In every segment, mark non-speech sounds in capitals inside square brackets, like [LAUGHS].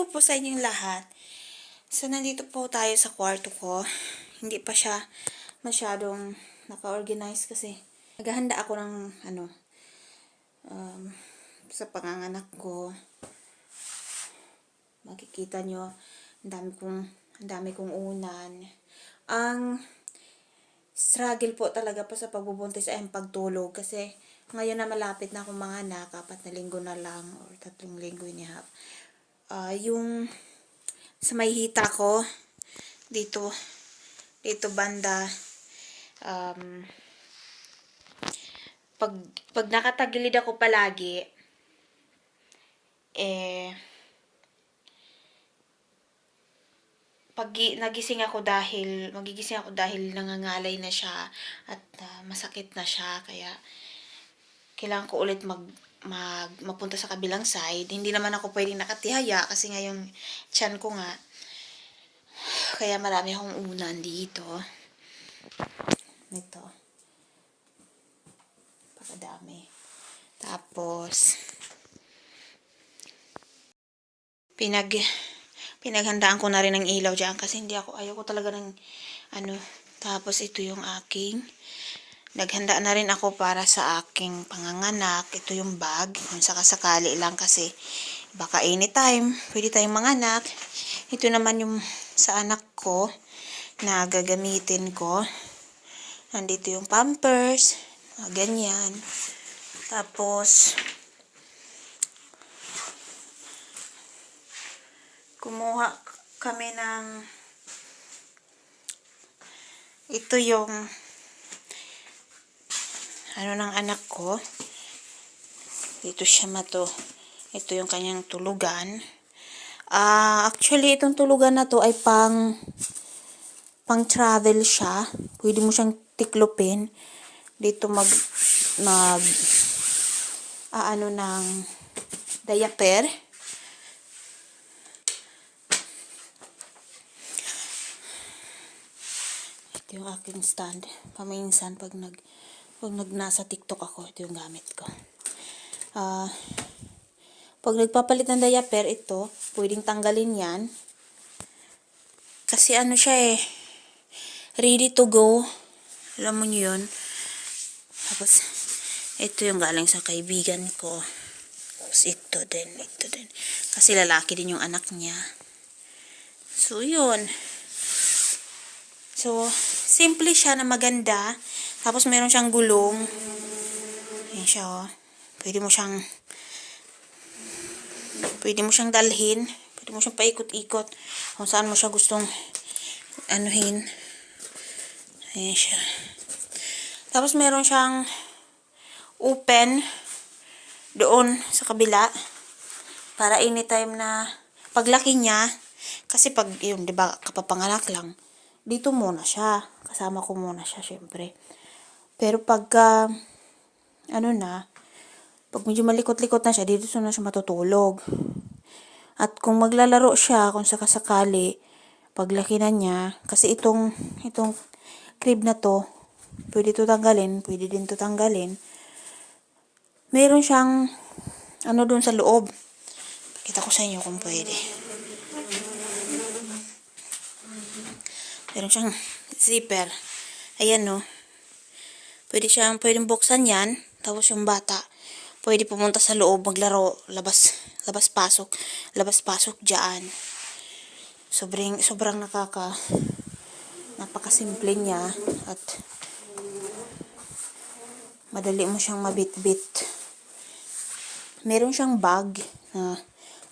Hello po sa inyong lahat. So, nandito po tayo sa kwarto ko. Hindi pa siya masyadong naka-organize kasi naghahanda ako ng ano um, sa panganganak ko. Makikita nyo, ang dami kong, ang dami kong unan. Ang struggle po talaga pa sa pagbubuntis ay ang pagtulog kasi ngayon na malapit na akong mga anak, apat na linggo na lang or tatlong linggo and. Ah, yung sa may hita ko dito dito banda um, pag pag nakatagilid ako palagi eh pag nagising ako dahil magigising ako dahil nangangalay na siya at ah, masakit na siya kaya kailangan ko ulit mag mag mapunta sa kabilang side. Hindi naman ako pwedeng nakatihaya kasi ngayong tiyan ko nga kaya marami akong unan dito. Ito. Pakadami. Tapos pinag pinaghandaan ko na rin ng ilaw diyan kasi hindi ako ayaw ko talaga ng ano tapos ito yung aking naghanda na rin ako para sa aking panganganak. Ito yung bag. Kung sakasakali lang kasi baka anytime pwede tayong manganak. Ito naman yung sa anak ko na gagamitin ko. Nandito yung pampers. Mga ganyan. Tapos, kumuha kami ng ito yung ano ng anak ko. Dito siya mato. Ito yung kanyang tulugan. Ah, actually itong tulugan na to ay pang pang travel siya. Pwede mo siyang tiklopin. Dito mag mag ah, ano ng diaper. Ito yung aking stand. Paminsan pag nag pag nag nasa TikTok ako, ito yung gamit ko. Ah, pag nagpapalit ng diaper, ito, pwedeng tanggalin yan. Kasi ano siya eh, ready to go. Alam mo nyo yun. Tapos, ito yung galing sa kaibigan ko. Tapos ito din, ito din. Kasi lalaki din yung anak niya. So, yun. So, simple siya na maganda. Tapos meron siyang gulong. Ayan siya oh. Pwede mo siyang pwede mo siyang dalhin. Pwede mo siyang paikot-ikot. Kung saan mo siya gustong anuhin. Ayan siya. Tapos meron siyang open doon sa kabila para anytime na paglaki niya kasi pag yun, 'di ba, kapapanganak lang, dito muna siya. Kasama ko muna siya, syempre. Pero pagka, ano na, pag medyo malikot-likot na siya, dito na siya matutulog. At kung maglalaro siya, kung sakasakali, paglaki na niya, kasi itong, itong crib na to, pwede to tanggalin, pwede din to tanggalin. Meron siyang, ano dun sa loob. Pakita ko sa inyo kung pwede. Meron siyang zipper. Ayan no. Pwede siyang, pwedeng buksan yan. Tapos yung bata, pwede pumunta sa loob, maglaro, labas, labas pasok, labas pasok dyan. Sobrang, sobrang nakaka, napakasimple niya at madali mo siyang mabit-bit. Meron siyang bag na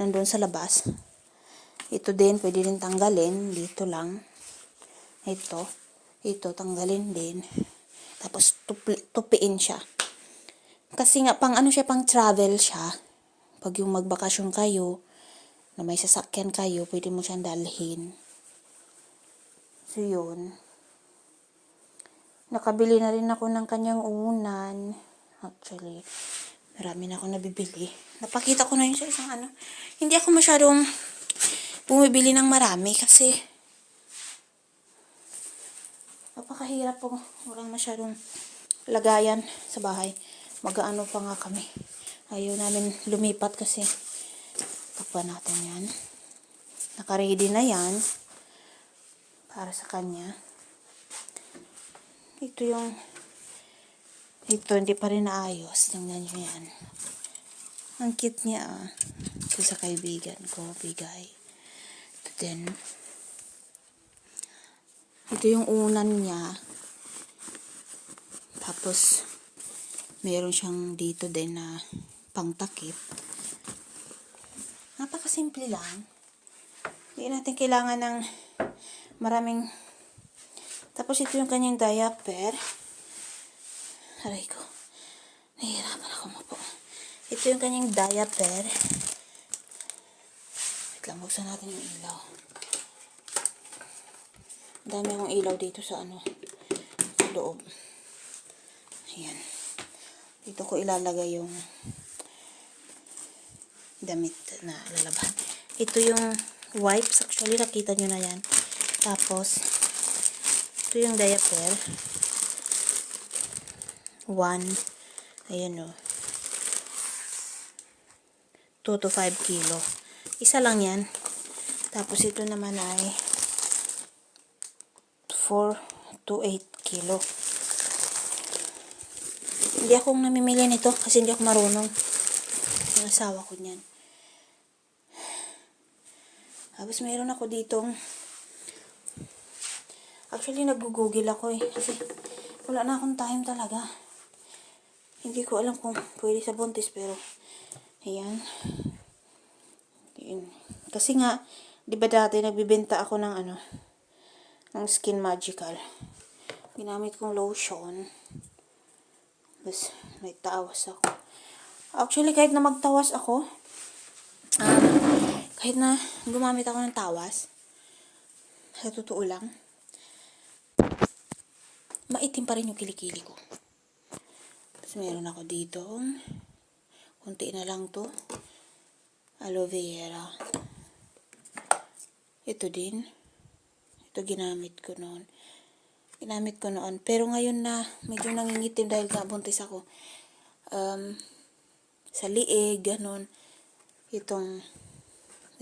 nandun sa labas. Ito din, pwede din tanggalin. Dito lang. Ito. Ito, tanggalin din. Tapos, tupi, tupiin siya. Kasi nga, pang ano siya, pang travel siya. Pag yung magbakasyon kayo, na may sasakyan kayo, pwede mo siyang dalhin. So, yun. Nakabili na rin ako ng kanyang unan. Actually, marami na ako nabibili. Napakita ko na yun sa isang ano. Hindi ako masyadong bumibili ng marami kasi napakahirap po. Walang masyadong lagayan sa bahay. Mag-ano pa nga kami. Ayaw namin lumipat kasi takpan natin yan. Naka-ready na yan. Para sa kanya. Ito yung ito, hindi pa rin naayos. Tingnan nyo yan. Ang cute niya, ah. Ito sa kaibigan ko, bigay. Din. Ito yung unan niya. Tapos, meron siyang dito din na pangtakip. Napakasimple lang. Hindi natin kailangan ng maraming... Tapos ito yung kanyang diaper. Aray ko. Nahihirapan ako mapo. Ito yung kanyang diaper. Wait lang, buksan natin yung ilaw. Dami akong ilaw dito sa ano, sa loob. Ayan. Dito ko ilalagay yung damit na lalaban. Ito yung wipes. Actually, nakita nyo na yan. Tapos, ito yung diaper. One. Ayan o. 2 to 5 kilo. Isa lang yan. Tapos ito naman ay 4 to 8 kilo. Hindi akong namimili nito kasi hindi ako marunong. Yung asawa ko niyan. Tapos mayroon ako ditong Actually, nag-google ako eh. Kasi wala na akong time talaga. Hindi ko alam kung pwede sa buntis pero. Ayan. Kasi nga, di ba dati nagbibenta ako ng ano, ng Skin Magical. Ginamit kong lotion. Tapos, may tawas ako. Actually, kahit na magtawas ako, ah, kahit na gumamit ako ng tawas, sa totoo lang, maitim pa rin yung kilikili ko. Tapos meron ako dito, kunti na lang to, aloe vera. Ito din, ito ginamit ko noon. Ginamit ko noon. Pero ngayon na medyo nangingitim dahil nga buntis ako. Um, sa liig, ganun. Itong,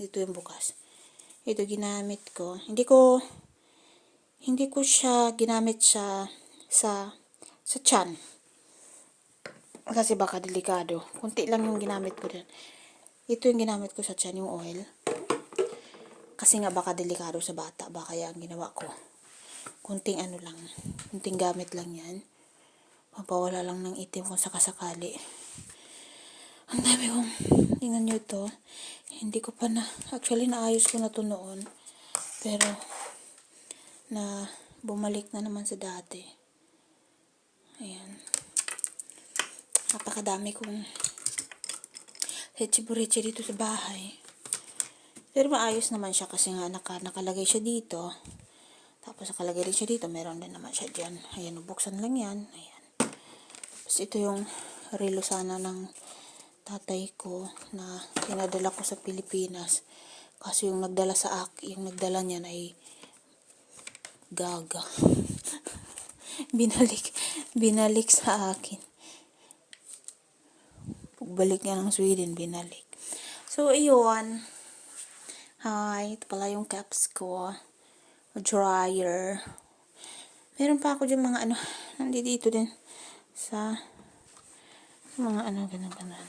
ito yung bukas. Ito ginamit ko. Hindi ko, hindi ko siya ginamit sa, sa, sa chan. Kasi baka delikado. Kunti lang yung ginamit ko din. Ito yung ginamit ko sa chan, yung oil. Kasi nga baka delikado sa bata. Baka ang ginawa ko. Kunting ano lang. Kunting gamit lang yan. Mapawala lang ng itim kung sakasakali. Ang dami kong, tingnan nyo ito. Hindi ko pa na, actually naayos ko na to noon. Pero, na bumalik na naman sa dati. Ayan. Napakadami kong hechibureche dito sa bahay. Pero maayos naman siya kasi nga naka, nakalagay siya dito. Tapos nakalagay rin siya dito. Meron din naman siya dyan. Ayan, buksan lang yan. Ayan. Tapos ito yung relo sana ng tatay ko na pinadala ko sa Pilipinas. Kasi yung nagdala sa akin, yung nagdala niyan ay gaga. [LAUGHS] binalik, binalik sa akin. Pagbalik niya ng Sweden, binalik. So, iyon. Hi, ito pala yung caps ko. Dryer. Meron pa ako dyan mga ano, nandito din sa mga ano, ganun, ganun.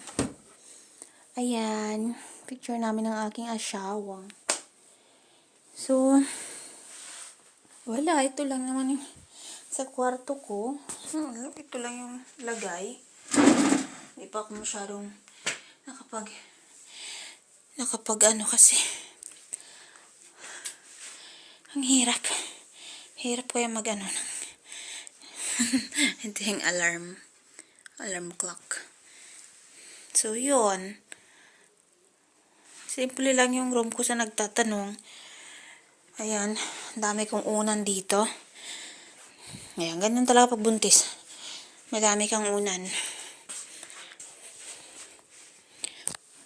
Ayan, picture namin ng aking asawa. So, wala, ito lang naman yung sa kwarto ko. Hmm, ito lang yung lagay. Hindi pa ako masyadong nakapag nakapag ano kasi ang hirap. Hirap kaya mag ano ito yung alarm alarm clock. So, yun. Simple lang yung room ko sa nagtatanong. Ayan, dami kong unan dito. Ayan, ganyan talaga pag buntis. Madami kang unan.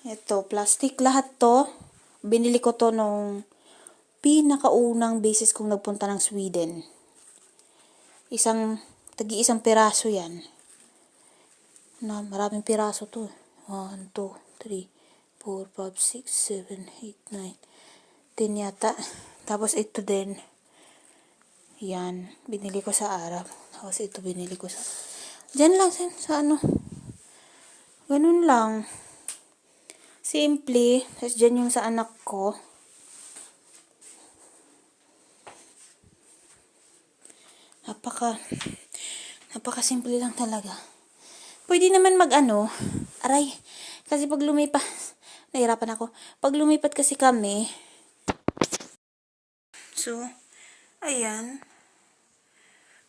Ito, plastic lahat to. Binili ko to nung pinakaunang basis kong nagpunta ng Sweden. Isang, tagi-isang piraso yan. Na, maraming piraso to. 1, 2, 3, 4, 5, 6, 7, 8, 9, 10 yata. Tapos ito din. Yan. Binili ko sa Arab. Tapos ito binili ko sa... Diyan lang sa, sa ano. Ganun lang. Simple. Tapos dyan yung sa anak ko. Napaka... Napaka simple lang talaga. Pwede naman mag ano. Aray. Kasi pag lumipat... Nahirapan ako. Pag lumipat kasi kami... So, ayan.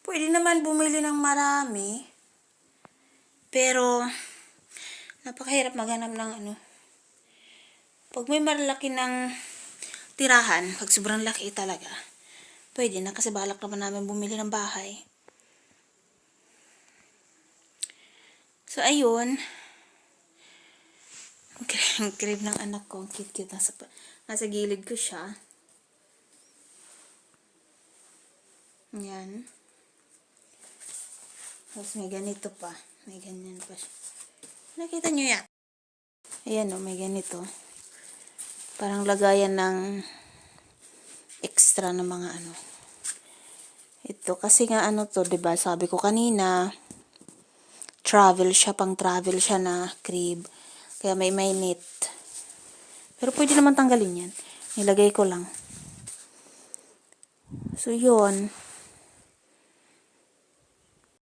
Pwede naman bumili ng marami. Pero, napakahirap maghanap ng ano. Pag may malaki ng tirahan, pag sobrang laki talaga, pwede na kasi balak naman namin bumili ng bahay. So, ayun. Ang cri- Ang crib ng anak ko. Ang cute-cute. Nasa, nasa gilid ko siya. Yan. Tapos may ganito pa. May ganyan pa siya. Nakita nyo yan? Ayan o, may ganito. Parang lagayan ng extra na mga ano. Ito, kasi nga ano to, 'di ba Sabi ko kanina, travel siya, pang travel siya na crib. Kaya may may net. Pero pwede naman tanggalin yan. Nilagay ko lang. So, yun.